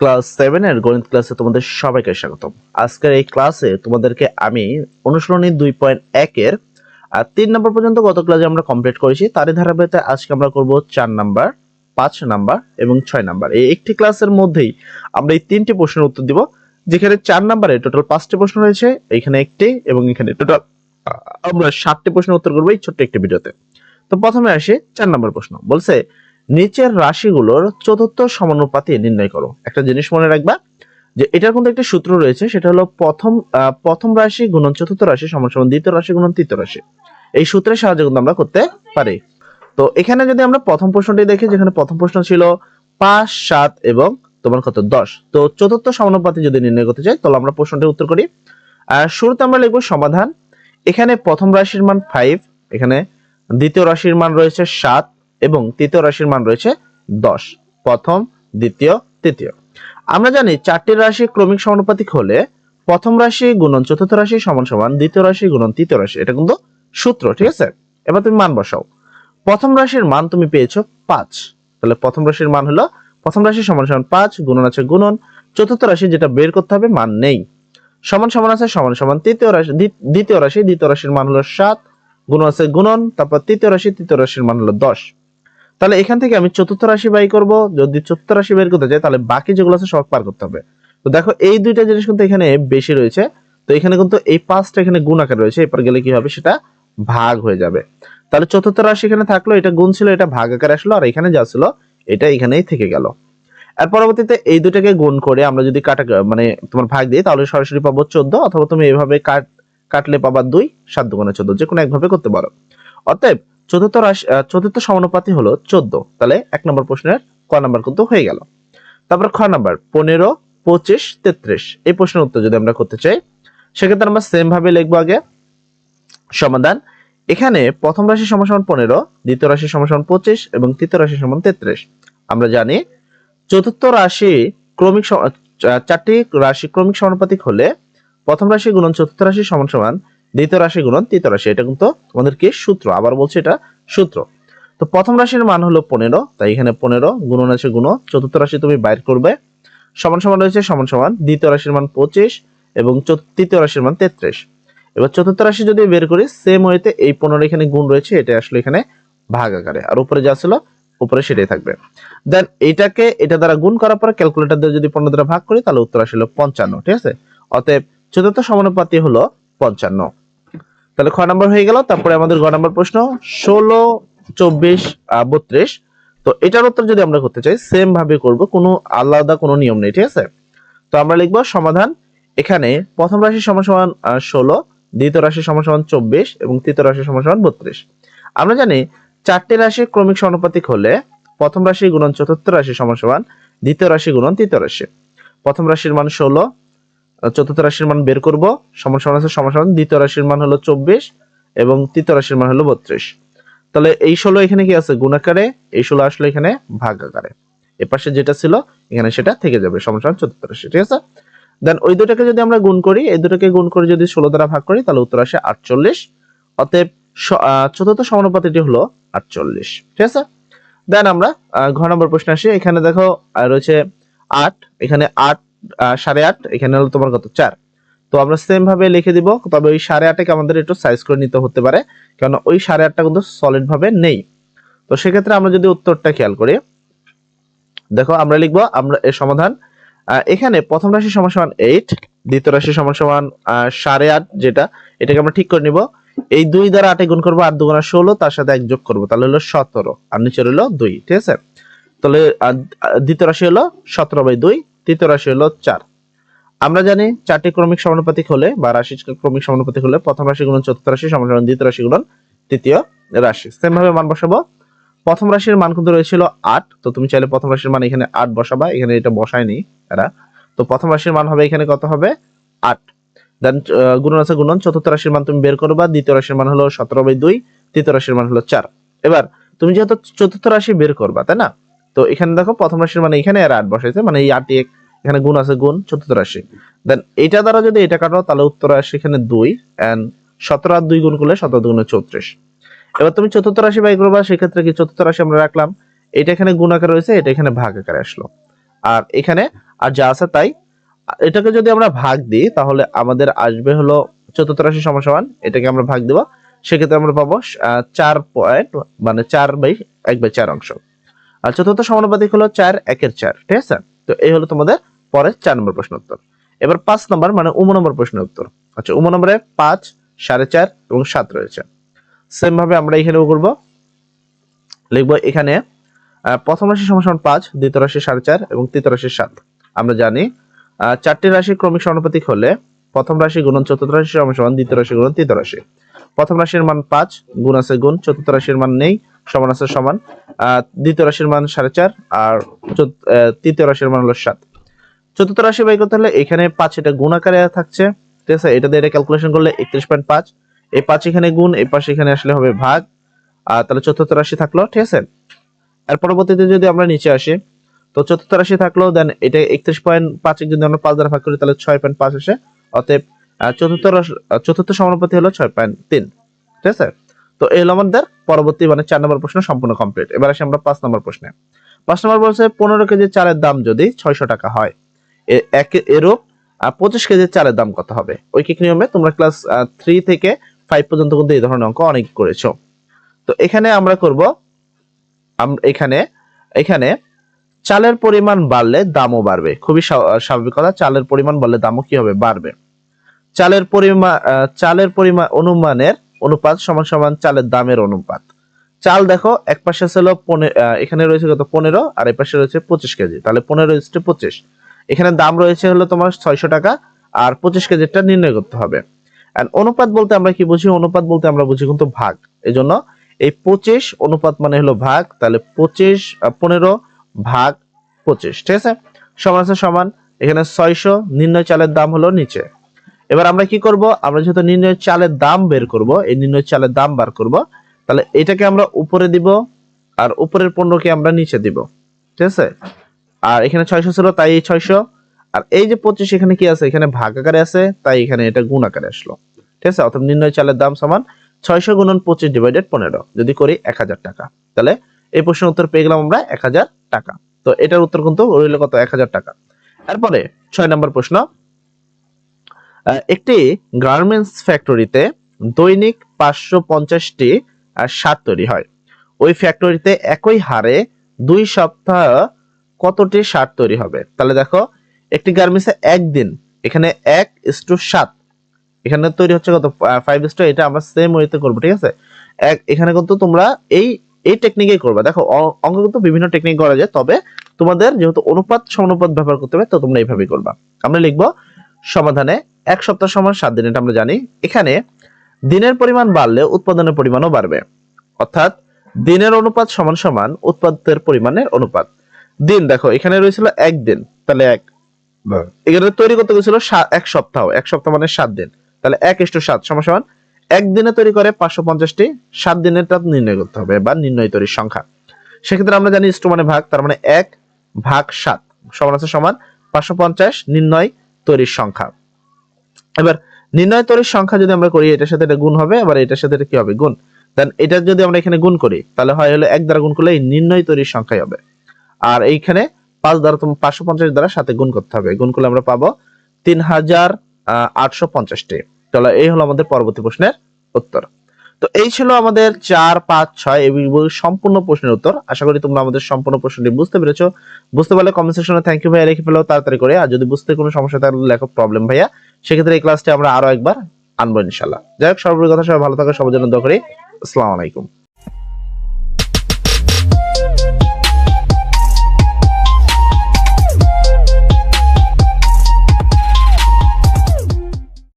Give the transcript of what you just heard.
Class seven এর গণিত ক্লাসে তোমাদের সবাইকে স্বাগতম। আজকের এই ক্লাসে তোমাদেরকে আমি অনুশীলনী দুই পয়েন্ট একের আর তিন নম্বর পর্যন্ত গত ক্লাসে আমরা কমপ্লিট করেছি, তারই ধারাবাহিকতা আজকে আমরা করব চার নাম্বার পাঁচ নাম্বার এবং ছয় নাম্বার এই একটি ক্লাসের মধ্যেই আমরা এই তিনটি প্রশ্নের উত্তর দিব, যেখানে চার নাম্বারে টোটাল পাঁচটি প্রশ্ন রয়েছে, এখানে একটি এবং এখানে টোটাল আমরা সাতটি প্রশ্নের উত্তর করব এই ছোট্ট একটি ভিডিওতে তো। প্রথমে আসি চার নম্বর প্রশ্ন। বলছে নিচের রাশিগুলোর চতুর্থ সমানুপাতি নির্ণয় করো। একটা জিনিস মনে রাখবা যে এটার কিন্তু একটা সূত্র রয়েছে, সেটা হলো প্রথম প্রথম রাশি গুণন চতুর্থ রাশি সমান সমান দ্বিতীয় রাশি গুণন তৃতীয় রাশি। এই সূত্রের সাহায্যে কিন্তু আমরা করতে পারি। তো এখানে যদি আমরা প্রথম প্রশ্নটি দেখি, যেখানে প্রথম প্রশ্ন ছিল পাঁচ, সাত এবং তোমার কত? দশ। তো চতুর্থ সমানুপাতি যদি নির্ণয় করতে চাই, তাহলে আমরা প্রশ্নটির উত্তর করি। আর শুরুতে আমরা লিখব সমাধান। এখানে প্রথম রাশির মান ফাইভ এখানে দ্বিতীয় রাশির মান রয়েছে সাত এবং তৃতীয় রাশির মান রয়েছে দশ। প্রথম, দ্বিতীয়, তৃতীয়। আমরা জানি চারটি রাশি ক্রমিক সমানুপাতিক হলে প্রথম রাশি গুণন চতুর্থ রাশি সমান সমান, দ্বিতীয় রাশি গুণন তৃতীয় রাশি, এটা কিন্তু সূত্র, ঠিক আছে? এবার তুমি মান বসাও। প্রথম রাশির মান তুমি পেয়েছ পাঁচ। তাহলে প্রথম রাশির মান হলো প্রথম রাশি সমান সমান পাঁচ, গুণন আছে গুণন। চতুর্থ রাশি যেটা বের করতে হবে, মান নেই। সমান সমান আছে সমান সমান তৃতীয় রাশি, দ্বি- দ্বিতীয় রাশি, দ্বিতীয় রাশির মান হলো সাত গুণ আছে গুণন। তারপর তৃতীয় রাশি, তৃতীয় রাশির মান হলো দশ। তাহলে এখান থেকে আমি চতুর্থ রাশি বাই করব। যদি চতুর্থ রাশি বের করতে চাই তাহলে বাকি যেগুলো আছে সব পার করতে হবে। তো দেখো, এই দুইটা জিনিস কিন্তু এখানে বেশি রয়েছে। তো এখানে কিন্তু এই পাঁচটা এখানে গুণ আকার রয়েছে। এরপর গেলে কি হবে? সেটা ভাগ হয়ে যাবে। তাহলে চতুর্থ রাশি এখানে থাকল, এটা গুণ ছিল, এটা ভাগ আকারে আসলো, আর এখানে যা ছিল, এটা এখানেই থেকে গেল। আর পরবর্তীতে এই দুটাকে গুণ করে আমরা যদি কাটা মানে তোমার ভাগ দিই, তাহলে সরাসরি পাবো চোদ্দ, অথবা তুমি এইভাবে কাট, কাটলে পাবা দুই, সাত দুগুণে চোদ্দ যে কোনো একভাবে করতে পারো। অতএব চতুর্থ রাশি চতুর্থ সমানুপাতি হলো চোদ্দ। তাহলে এক নম্বর প্রশ্নের ক নাম্বার কিন্তু হয়ে গেল। তারপর খ নাম্বার, পনেরো, পঁচিশ, তেত্রিশ। এই প্রশ্নের উত্তর যদি আমরা করতে চাই, সেক্ষেত্রে আমরা সেম ভাবে লিখব আগে। সমাধান, এখানে প্রথম রাশি সমান পনেরো, দ্বিতীয় রাশি সমান পঁচিশ এবং তৃতীয় রাশি সমান তেত্রিশ। আমরা জানি চতুর্থ রাশি ক্রমিক চারটি রাশি ক্রমিক সমানুপাতিক হলে প্রথম রাশি গুণন চতুর্থ রাশি সমান সমান দ্বিতীয় রাশি গুণন তৃতীয় রাশি। এটা কিন্তু আমাদের কি সূত্র, আবার বলছি এটা সূত্র। তো প্রথম রাশির মান হলো পনেরো, তাই এখানে পনেরো, গুণন আছে গুণ। চতুর্থ রাশি তুমি বাইর করবে। সমান সমান রয়েছে সমান সমান। দ্বিতীয় রাশির মান পঁচিশ এবং তৃতীয় রাশির মান তেত্রিশ। এবার চতুর্থ রাশি যদি বের করি সেম ওয়েতে এই পনেরো এখানে গুণ রয়েছে এটা আসলে এখানে ভাগ আকারে। আর উপরে যা ছিল, উপরে সেটাই থাকবে। দেন এটাকে, এটা দ্বারা গুণ করার পর ক্যালকুলেটর দিয়ে যদি পনেরো দ্বারা ভাগ করি, তাহলে উত্তর আসলে পঞ্চান্ন, ঠিক আছে? অতএব চতুর্থ সমানুপাতি হলো পঞ্চান্ন। তাহলে খ নাম্বার হয়ে গেল, তারপরে আমাদের গ নাম্বার প্রশ্ন, ষোলো, চব্বিশ বত্রিশ। তো এটার উত্তর যদি আমরা করতে চাই সেম ভাবে করব, কোনো আলাদা কোনো নিয়ম নেই, ঠিক আছে? তো আমরা লিখব সমাধান, এখানে প্রথম রাশি সমান ষোলো, দ্বিতীয় রাশি সমান চব্বিশ এবং তৃতীয় রাশি সমান বত্রিশ। আমরা জানি চারটি রাশি ক্রমিক সমানুপাতিক হলে প্রথম রাশি গুণন চতুর্থ রাশি সমান, দ্বিতীয় রাশি গুণন তৃতীয় রাশি। প্রথম রাশির মান ষোলো চতুর্থ রাশির মান বের করব। সমান সমান আছে, সমান সমান। দ্বিতীয় রাশির মান হলো চব্বিশ এবং তৃতীয় রাশির মান হলো বত্রিশ। তাহলে এই ষোলো এখানে কি আছে? গুণ আকারে। এই ষোলো আসলে এখানে ভাগ আকারে। এপাশে যেটা ছিল, এখানে সেটা থেকে যাবে। সমান সমান চতুর্থ রাশি, ঠিক আছে? দেন ওই দুটাকে যদি আমরা গুণ করি, এই দুটাকে গুণ করে যদি ষোলো দ্বারা ভাগ করি, তাহলে উত্তর আসে আটচল্লিশ। অতএব চতুর্থ সমানুপাতিটি হলো আটচল্লিশ, ঠিক আছে? দেন আমরা ঘ নম্বর প্রশ্ন আসি। এখানে দেখো রয়েছে আট। এখানে আট সাড়ে আট, এখানে হলো তোমার কত? চার। তো আমরা সেম ভাবে লিখে দিব, তবে ওই সাড়ে আটটাকে আমাদের একটু সাইজ করে নিতে হতে পারে কারণ ওই সাড়ে আটটা কিন্তু সলিড ভাবে নেই। তো সেক্ষেত্রে আমরা যদি উত্তরটা খেয়াল করি, দেখো আমরা লিখব, আমরা এর সমাধান এখানে প্রথম রাশি সমান সমান এইট দ্বিতীয় রাশি সমান সমান সাড়ে আট যেটা, এটাকে আমরা ঠিক করে নিব। এই দুই দ্বারা আটে গুণ করব আট দুগুণা ষোলো, তার সাথে এক যোগ করব, তাহলে হলো সতেরো, আর নিচে হলো দুই, ঠিক আছে? তাহলে দ্বিতীয় রাশি হলো সতেরো বাই দুই তৃতীয় রাশি হলো চার। আমরা জানি চারটি ক্রমিক সমানুপাতিক হলে বা রাশি ক্রমিক সমানুপাতিক হলে প্রথম রাশি গুণন চতুর্থ রাশি সমান দ্বিতীয় রাশি গুণন তৃতীয় রাশি। সেম ভাবে মান বসাবো। প্রথম রাশির মান কিন্তু রয়েছিল আট, তো তুমি চাইলে প্রথম রাশির মান এখানে আট বসাবা, এখানে এটা বসায়নি এরা। তো প্রথম রাশির মান হবে এখানে কত হবে? আট। দেন গুণন আছে গুণন, চতুর্থ রাশির মান তুমি বের করবা, দ্বিতীয় রাশির মান হলো সতেরো বাই দুই, তৃতীয় রাশির মান হলো চার। এবার, তুমি যেহেতু চতুর্থ রাশি বের করবা, তাই না? তো এখানে দেখো প্রথম রাশির মানে এখানে আর আট বসাইছে মানে এই আটটি এক- এখানে গুণ আছে গুণ, চতুর্থ রাশি। দেন এটা দ্বারা যদি এটা কাটো, তাহলে উত্তর আসে এখানে দুই এন্ড সতেরো আর দুই গুণ করলে সতেরো দুগুণে চৌত্রিশ। এবার তুমি চতুর্থ রাশি বাই করবা, সেক্ষেত্রে কি চতুর্থ রাশি আমরা রাখলাম? এটা এখানে গুণ আকারে রয়েছে, এটা এখানে ভাগ আকারে আসলো। আর এখানে, আর যা আছে তাই। এটাকে যদি আমরা ভাগ দিই, তাহলে আমাদের আসবে হলো চতুর্থ রাশি সমান এটাকে আমরা ভাগ দেবো। সেক্ষেত্রে আমরা পাবো চার পয়েন্ট মানে চার বাই এক বাই চার অংশ। আর চতুর্থ সমানুপাতিক হলো চার, একের চার, ঠিক আছে? তো এই হলো তোমাদের পরের চার নম্বর প্রশ্ন উত্তর। এবার পাঁচ নম্বর মানে উম নম্বর প্রশ্নের উত্তর। আচ্ছা উম নম্বরে পাঁচ, সাড়ে চার এবং সাত রয়েছে। সেম ভাবে আমরা এখানেও করব। লিখব এখানে প্রথম রাশি সমান পাঁচ, দ্বিতীয় রাশি সাড়ে চার এবং তৃতীয় রাশি সাত। আমরা জানি চারটি রাশি ক্রমিক সমানুপাতিক হলে প্রথম রাশি গুণন চতুর্থ রাশি সমান দ্বিতীয় রাশি গুণন তৃতীয় রাশি। প্রথম রাশির মান পাঁচ, গুণ আছে গুণ, চতুর্থ রাশির মান নেই, সমান আছে সমান। দ্বিতীয় রাশির মান সাড়ে চার আর তৃতীয় রাশির মান হলো সাত। চতুর্থ রাশি বাই করতে হলে এখানে পাঁচ এটা গুণ আকারে থাকছে। ঠিক আছে? এটা দিয়ে ক্যালকুলেশন করলে একত্রিশ পয়েন্ট পাঁচ। এই পাঁচ এখানে গুণ, এই পাশে এখানে আসলে হবে ভাগ। আর তাহলে চতুর্থ রাশি থাকল, ঠিক আছে? এর পরবর্তীতে যদি আমরা নিচে আসি, তো চতুর্থ রাশি থাকল দেন এটা একত্রিশ পয়েন্ট পাঁচ যদি আমরা পাঁচ দ্বারা ভাগ করি, তাহলে ছয় পয়েন্ট পাঁচ আসে। অতএব চতুর্থ চতুর্থ সমানুপাতি হলো ছয় পয়েন্ট তিন। ঠিক আছে? তো এই হলো আমাদের পরবর্তী মানে চার নম্বর প্রশ্ন সম্পূর্ণ কমপ্লিট এবার আসি আমরা পাঁচ নম্বর প্রশ্নে। পাঁচ নম্বর বলছে, পনেরো কেজি চালের দাম যদি ছয়শো টাকা হয় এরূপ পঁচিশ কেজি চালের দাম কত হবে? ঐকিক নিয়মে তোমরা ক্লাস থ্রি থেকে ফাইভ পর্যন্ত কিন্তু এই ধরনের অঙ্ক অনেক করেছ। তো এখানে আমরা করব এখানে এখানে চালের পরিমাণ বাড়লে দামও বাড়বে। খুবই স্বা- স্বাভাবিক কথা, চালের পরিমাণ বাড়লে দামও কি হবে? বাড়বে। চালের পরিমাণ চালের পরিমাণ অনুমানের অনুপাত সমান সমান চালের দামের অনুপাত। চাল দেখো, এক পাশে ছিল এখানে রয়েছে কত? পনেরো, আর এই পাশে রয়েছে পঁচিশ কেজি। তাহলে পনেরো ইস্টে পঁচিশ। এখানে দাম রয়েছে হলো তোমার ছয়শো টাকা আর পঁচিশ কেজিটা নির্ণয় করতে হবে। অনুপাত বলতে আমরা কি বুঝি? অনুপাত বলতে আমরা বুঝি কিন্তু ভাগ। এই জন্য এই পঁচিশ অনুপাত মানে হলো ভাগ, তাহলে পঁচিশ পনেরো ভাগ পঁচিশ, ঠিক আছে? সমান আছে সমান, এখানে ছয়শো, নির্ণয় চালের দাম হলো নিচে। এবার আমরা কি করব? আমরা যেহেতু নির্ণয় চালের দাম বের করব, এই নির্ণয় চালের দাম বার করব, তাহলে এটাকে আমরা উপরে দিব আর উপরের পণ্যকে আমরা নিচে দিব, ঠিক আছে? আর এখানে ছয়শো ছিল, তাই ছয়শো। আর এই যে পঁচিশ, এখানে কি আছে? এখানে ভাগ আকারে আছে, তাই এখানে এটা গুণ আকারে আসলো। ঠিক আছে? অর্থাৎ নির্ণয় চালের দাম সমান ছয়শো গুণন পঁচিশ ডিভাইডেড পনেরো, যদি করি এক হাজার টাকা। তাহলে এই প্রশ্নের উত্তর পেয়ে গেলাম আমরা এক হাজার টাকা। তো এটার উত্তর কিন্তু রইল কত? এক হাজার টাকা। এরপরে ছয় নম্বর প্রশ্ন। একটি গার্মেন্টস ফ্যাক্টরিতে দৈনিক পাঁচশো পঞ্চাশটি শার্ট তৈরি হয়। ওই ফ্যাক্টরিতে একই হারে দুই সপ্তাহ কতটি শার্ট তৈরি হবে? তাহলে দেখো, একটি গার্মেন্টসে একদিন, এখানে এক ইস্টু সাত। এখানে তৈরি হচ্ছে কত? ফাইভ ইস্টু এটা আমরা সেম ওয়েতে করব, ঠিক আছে? এক, এখানে কিন্তু তোমরা এই এই টেকনিকেই করবে। দেখো অঙ্ক কিন্তু বিভিন্ন টেকনিক করা যায়, তবে তোমাদের যেহেতু অনুপাত সমানুপাত ব্যবহার করতে হবে, তো তোমরা এইভাবেই করবা। আমরা লিখব, সমাধানে এক সপ্তাহ সমান সাত দিন, এটা আমরা জানি। এখানে দিনের পরিমাণ বাড়লে উৎপাদনের পরিমাণও বাড়বে। অর্থাৎ দিনের অনুপাত সমান সমান উৎপাদের পরিমাণের অনুপাত। দিন দেখো এখানে রয়েছিল একদিন তাহলে এক। এখানে তৈরি করতে গেছিল এক সপ্তাহ এক সপ্তাহ মানে সাত দিন। তাহলে এক ইস্টু সাত সমান সমান একদিনে তৈরি করে পাঁচশো পঞ্চাশটি সাত দিনের টা নির্ণয় করতে হবে বা নির্ণয় তৈরির সংখ্যা। সেক্ষেত্রে আমরা জানি ইস্টু মানে ভাগ তার মানে এক ভাগ সাত সমান আছে সমান পাঁচশো পঞ্চাশ নির্ণয় তৈরির সংখ্যা। এবার নির্ণয় তৈরির সংখ্যা যদি আমরা করি এটার সাথে এটা গুণ হবে আবার এটার সাথে এটা কি হবে? গুণ। দেন এটা যদি আমরা এখানে গুণ করি তাহলে হয় হলো এক দ্বারা গুণ করলে এই নির্ণয় তৈরির সংখ্যাই হবে। আর এইখানে পাঁচ দ্বারা তুমি পাঁচশো পঞ্চাশ দ্বারা সাথে গুণ করতে হবে। গুণ করলে আমরা পাবো তিন হাজার আটশো পঞ্চাশটি। তাহলে এই হলো আমাদের পরবর্তী প্রশ্নের উত্তর। তো এই ছিল আমাদের চার, পাঁচ, ছয় এই সম্পূর্ণ প্রশ্নের উত্তর। আশা করি তোমরা আমাদের সম্পূর্ণ প্রশ্নটি বুঝতে পেরেছ। বুঝতে পারলে কমেন্ট সেকশনে থ্যাংক ইউ ভাইয়া লিখে ফেলো, তাড়াতাড়ি করে। আর যদি বুঝতে কোনো সমস্যা থাকলে লেখো প্রবলেম ভাইয়া। সেক্ষেত্রে এই ক্লাসটি আমরা আরও একবার আনব ইনশাল্লাহ যাই হোক সর্বোপরি কথা, সবাই ভালো থাকো, সবার জন্য দোয়া করি। আসসালামু আলাইকুম।